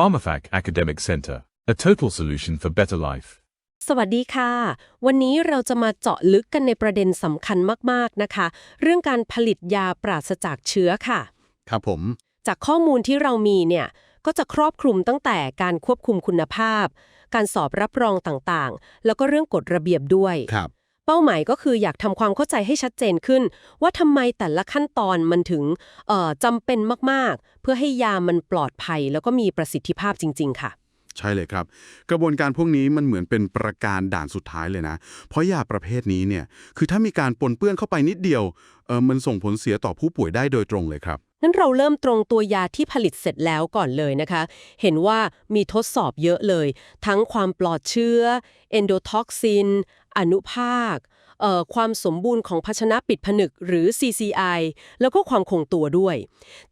PharmaFac Academic Center, a total solution for better life. สวัสดีค่ะ วันนี้เราจะมาเจาะลึกกันในประเด็นสำคัญมากๆนะคะ เรื่องการผลิตยาปราศจากเชื้อค่ะ ครับผม จากข้อมูลที่เรามีเนี่ย ก็จะครอบคลุมตั้งแต่การควบคุมคุณภาพ การสอบรับรองต่างๆ แล้วก็เรื่องกฎระเบียบด้วย ครับ เป้าหมายก็คืออยากทำความเข้าใจให้ชัดเจนขึ้น ว่าทำไมแต่ละขั้นตอนมันถึงเอ่อจำเป็นมากๆ เพื่อให้ยามันปลอดภัย แล้วก็มีประสิทธิภาพจริง ๆ ค่ะใช่เลยครับ กระบวนการพวกนี้มันเหมือนเป็นประการด่านสุดท้ายเลยนะ เพราะยาประเภทนี้เนี่ยคือถ้ามีการปนเปื้อนเข้าไปนิดเดียวเออมันส่งผลเสียต่อผู้ป่วยได้โดยตรงเลยครับงั้นเราเริ่มตรงตัวยาที่ผลิตเสร็จแล้วก่อนเลยนะคะ เห็นว่ามีทดสอบเยอะเลย ทั้งความปลอดเชื้อ เอนโดท็อกซิน อนุภาคเอ่อความสมบูรณ์ของภาชนะปิดผนึกหรือ CCI แล้วก็ความคงตัวด้วย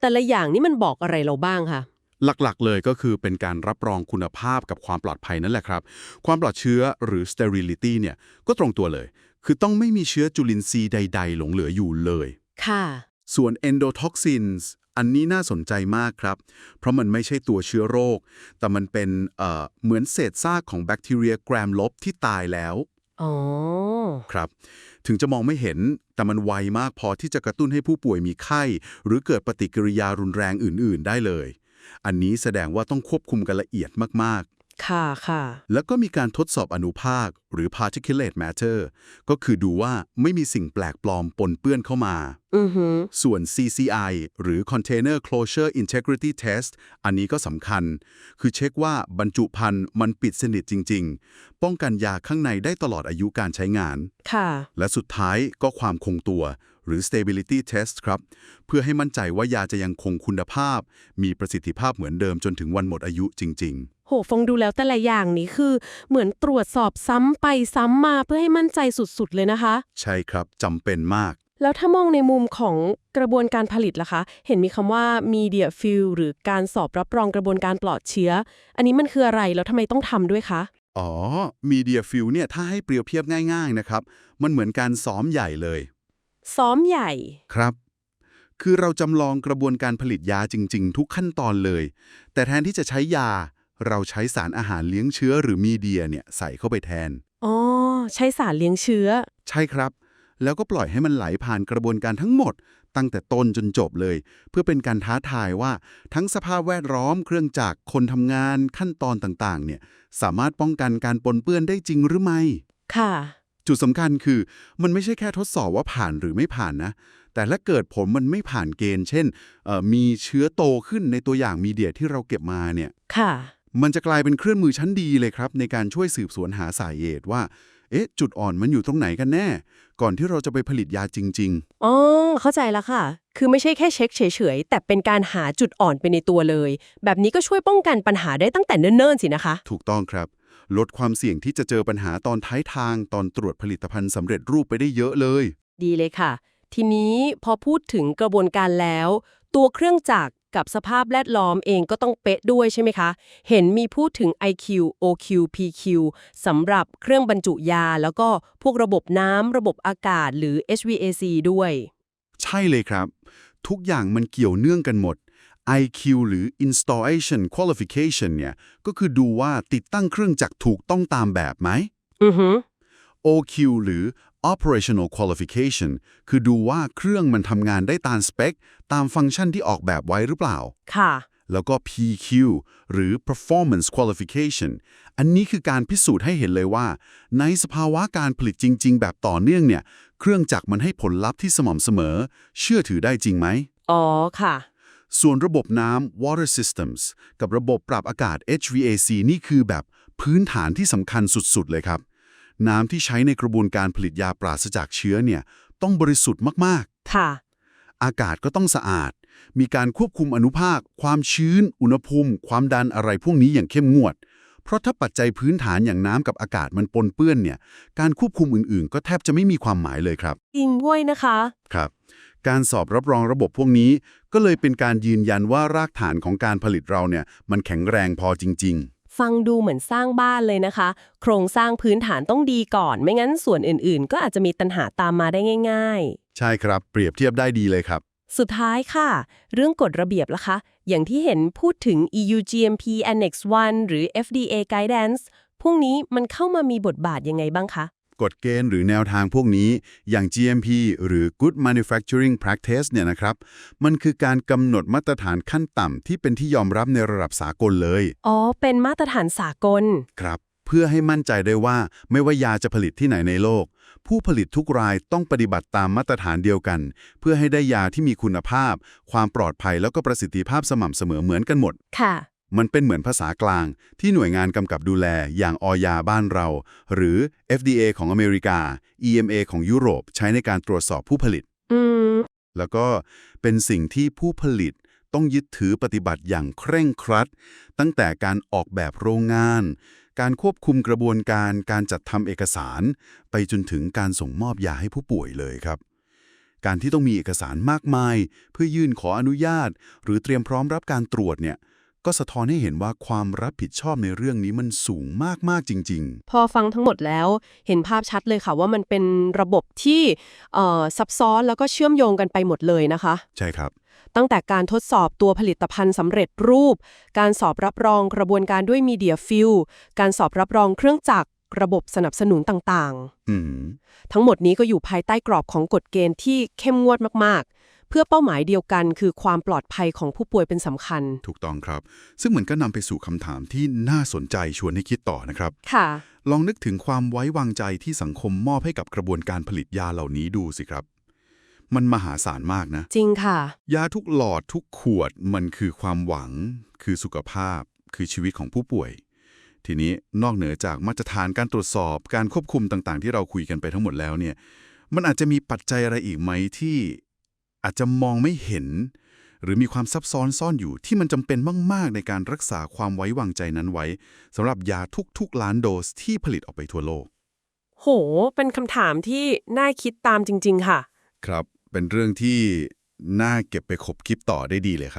แต่ละอย่างนี่มันบอกอะไรเราบ้างคะหลักๆ เลยก็คือเป็นการรับรองคุณภาพกับความปลอดภัยนั่นแหละครับ ความปลอดเชื้อหรือ sterility เนี่ยก็ตรงตัวเลย คือต้องไม่มีเชื้อจุลินทรีย์ใด ๆ หลงเหลืออยู่เลย ค่ะ ส่วน endotoxins อันนี้น่าสนใจมากครับ เพราะมันไม่ใช่ตัวเชื้อโรค แต่มันเป็นเอ่อเหมือนเศษซากของแบคทีเรียแกรมลบที่ตายแล้ว อ๋อ ครับ ถึงจะมองไม่เห็น แต่มันไวมากพอที่จะกระตุ้นให้ผู้ป่วยมีไข้ หรือเกิดปฏิกิริยารุนแรงอื่น ๆ ได้เลย อันนี้แสดงว่าต้องควบคุมกันละเอียดมาก ค่ะค่ะๆแล้วก็มีการทดสอบอนุภาคหรือ particulate matter ก็คือดูว่าไม่มีสิ่งแปลกปลอมปนเปื้อนเข้ามา อือหือส่วน CCI หรือ Container Closure Integrity Test อันนี้ก็สำคัญ คือเช็คว่าบรรจุภัณฑ์มันปิดสนิทจริง ๆ ป้องกันยาข้างในได้ตลอดอายุการใช้งาน ค่ะ และสุดท้ายก็ความคงตัว หรือ stability test ครับ เพื่อให้มั่นใจว่ายาจะยังคงคุณภาพ มีประสิทธิภาพเหมือนเดิมจนถึงวันหมดอายุจริง โหฟงดูแล้วแต่ละอย่างนี้คือ เหมือนตรวจสอบซ้ำไปซ้ำมาเพื่อให้มั่นใจสุดๆ เลยนะคะๆใช่ครับจำเป็นมาก แล้วถ้ามองในมุมของกระบวนการผลิตล่ะคะ เห็นมีคำว่า media fill หรือการสอบรับรองกระบวนการปลอดเชื้อ อันนี้มันคืออะไรแล้วทำไมต้องทำด้วยคะ อ๋อ media fill เนี่ยถ้าให้เปรียบเทียบง่ายๆนะครับ มันเหมือนการซ้อมใหญ่เลย ซ้อมใหญ่ครับคือเราจำลองกระบวนการผลิตยาจริง ๆ ทุกขั้นตอนเลย แต่แทนที่จะใช้ยา เราใช้สารอาหารเลี้ยงเชื้อหรือมีเดียเนี่ยใส่เข้าไปแทน อ๋อ ใช้สารเลี้ยงเชื้อ ใช่ครับ แล้วก็ปล่อยให้มันไหลผ่านกระบวนการทั้งหมด ตั้งแต่ต้นจนจบเลย เพื่อเป็นการท้าทายว่าทั้งสภาพแวดล้อมเครื่องจักรคนทำงานขั้นตอนต่างๆ เนี่ยสามารถป้องกันการปนเปื้อนได้จริงหรือไม่ ค่ะ จุดสำคัญคือ มันไม่ใช่แค่ทดสอบว่าผ่านหรือไม่ผ่านนะ แต่ถ้าเกิดผลมันไม่ผ่านเกณฑ์ เช่นเอ่อมีเชื้อโตขึ้นในตัวอย่างมีเดียที่เราเก็บมาเนี่ย ค่ะ มันจะกลายเป็นเครื่องมือชั้นดีเลยครับ ในการช่วยสืบสวนหาสาเหตุว่า เอ๊ะ จุดอ่อนมันอยู่ตรงไหนกันแน่ ก่อนที่เราจะไปผลิตยาจริงอ๋อ เข้าใจแล้วค่ะ คือไม่ใช่แค่เช็คเฉยๆ แต่เป็นการหาจุดอ่อนไปในตัวเลย แบบนี้ก็ช่วยป้องกันปัญหาได้ตั้งแต่เนิ่นๆสินะคะๆถูกต้องครับ ลดความเสี่ยงที่จะเจอปัญหาตอนท้ายทางตอนตรวจผลิตภัณฑ์สำเร็จรูปไปได้เยอะเลย ดีเลยค่ะ ทีนี้พอพูดถึงกระบวนการแล้ว ตัวเครื่องจักร กับสภาพแวดล้อมเองก็ต้องเป๊ะด้วยใช่ไหมคะ เห็นมีพูดถึง IQ OQ PQ สำหรับเครื่องบรรจุยา แล้วก็พวกระบบน้ำระบบอากาศหรือ HVAC ด้วย ใช่เลยครับ ทุกอย่างมันเกี่ยวเนื่องกันหมด IQ หรือ Installation Qualification เนี่ย ก็คือดูว่าติดตั้งเครื่องจักรถูกต้องตามแบบไหม อือหือ OQ หรือ Operational Qualification คือดูว่าเครื่องมันทำงานได้ตามสเปค ตามฟังก์ชันที่ออกแบบไว้หรือเปล่า ค่ะ แล้วก็ PQ หรือ Performance Qualification อันนี้คือการพิสูจน์ให้เห็นเลยว่า ในสภาวะการผลิตจริง ๆ แบบต่อเนื่องเนี่ย เครื่องจักรมันให้ผลลัพธ์ที่สม่ำเสมอ เชื่อถือได้จริงไหม อ๋อ ค่ะ ส่วนระบบน้ำ water systems กับระบบปรับอากาศ HVAC นี่คือแบบพื้นฐานที่สำคัญสุด ๆ เลยครับ น้ำที่ใช้ในกระบวนการผลิตยาปราศจากเชื้อเนี่ยต้องบริสุทธิ์มากค่ะๆอากาศก็ต้องสะอาด มีการควบคุมอนุภาค ความชื้น อุณหภูมิ ความดันอะไรพวกนี้อย่างเข้มงวด เพราะถ้าปัจจัยพื้นฐานอย่างน้ำกับอากาศมันปนเปื้อนเนี่ยการควบคุมอื่นๆ ก็แทบจะไม่มีความหมายเลยครับ จริงด้วยนะคะ ครับ การสอบรับรองระบบพวกนี้ ก็เลยเป็นการยืนยันว่ารากฐานของการผลิตเราเนี่ยมันแข็งแรงพอจริง ฟังดูเหมือนสร้างบ้านเลยนะคะ โครงสร้างพื้นฐานต้องดีก่อน ไม่งั้นส่วนอื่นๆ ก็อาจจะมีปัญหาตามมาได้ง่ายๆใช่ครับ เปรียบเทียบได้ดีเลยครับสุดท้ายค่ะ เรื่องกฎระเบียบล่ะคะ อย่างที่เห็นพูดถึง EU GMP Annex 1 หรือ FDA Guidance พวกนี้มันเข้ามามีบทบาทยังไงบ้างคะ กฎเกณฑ์หรือแนวทางพวกนี้อย่าง GMP หรือ Good Manufacturing Practice เนี่ยนะครับ มันคือการกำหนดมาตรฐานขั้นต่ำที่เป็นที่ยอมรับในระดับสากลเลย อ๋อ เป็นมาตรฐานสากล ครับ เพื่อให้มั่นใจได้ว่าไม่ว่ายาจะผลิตที่ไหนในโลก ผู้ผลิตทุกรายต้องปฏิบัติตามมาตรฐานเดียวกัน เพื่อให้ได้ยาที่มีคุณภาพ ความปลอดภัยแล้วก็ประสิทธิภาพสม่ำเสมอเหมือนกันหมด ค่ะ มันเป็นเหมือนภาษากลางที่หน่วยงานกำกับดูแลอย่างออยาบ้านเรา หรือ FDA ของอเมริกา EMA ของยุโรปใช้ในการตรวจสอบผู้ผลิตอืมแล้วก็เป็นสิ่งที่ผู้ผลิตต้องยึดถือปฏิบัติอย่างเคร่งครัด ตั้งแต่การออกแบบโรงงาน การควบคุมกระบวนการการจัดทำเอกสาร ไปจนถึงการส่งมอบยาให้ผู้ป่วยเลยครับการที่ต้องมีเอกสารมากมาย เพื่อยื่นขออนุญาต หรือเตรียมพร้อมรับการตรวจเนี่ย ก็สะท้อนให้เห็นว่าความรับผิดชอบในเรื่องนี้มันสูงมากๆจริงพอฟังทั้งหมดแล้วเห็นภาพชัดเลยค่ะว่ามันเป็นระบบที่เอ่อซับซ้อนแล้วก็เชื่อมโยงกันไปหมดเลยนะคะๆใช่ครับ ตั้งแต่การทดสอบตัวผลิตภัณฑ์สำเร็จรูป การสอบรับรองกระบวนการด้วยมีเดียฟิลการสอบรับรองเครื่องจักรระบบสนับสนุนต่างอืมๆทั้งหมดนี้ก็อยู่ภายใต้กรอบของกฎเกณฑ์ที่เข้มงวดมากๆ เพื่อเป้าหมายเดียวกัน คือความปลอดภัยของผู้ป่วยเป็นสำคัญ ถูกต้องครับ ซึ่งมันก็นำไปสู่คำถามที่น่าสนใจชวนให้คิดต่อนะครับ ค่ะ ลองนึกถึงความไว้วางใจที่สังคมมอบให้กับกระบวนการผลิตยาเหล่านี้ดูสิครับ มันมหาศาลมากนะ จริงค่ะ ยาทุกหลอดทุกขวดมันคือความหวัง คือสุขภาพ คือชีวิตของผู้ป่วย ทีนี้นอกเหนือจากมาตรฐานการตรวจสอบการควบคุมต่างๆ ที่เราคุยกันไปทั้งหมดแล้วเนี่ยมันอาจจะมีปัจจัยอะไรอีกไหมที่ อาจจะมองไม่เห็น หรือมีความซับซ้อนซ่อนอยู่ที่มันจำเป็นมาก ๆ ในการรักษาความไว้วางใจนั้นไว้สำหรับยาทุก ๆ ล้านโดสที่ผลิตออกไปทั่วโลก โห เป็นคำถามที่น่าคิดตามจริง ๆ ค่ะ ครับ เป็นเรื่องที่น่าเก็บไปคบคิดต่อได้ดีเลยครับ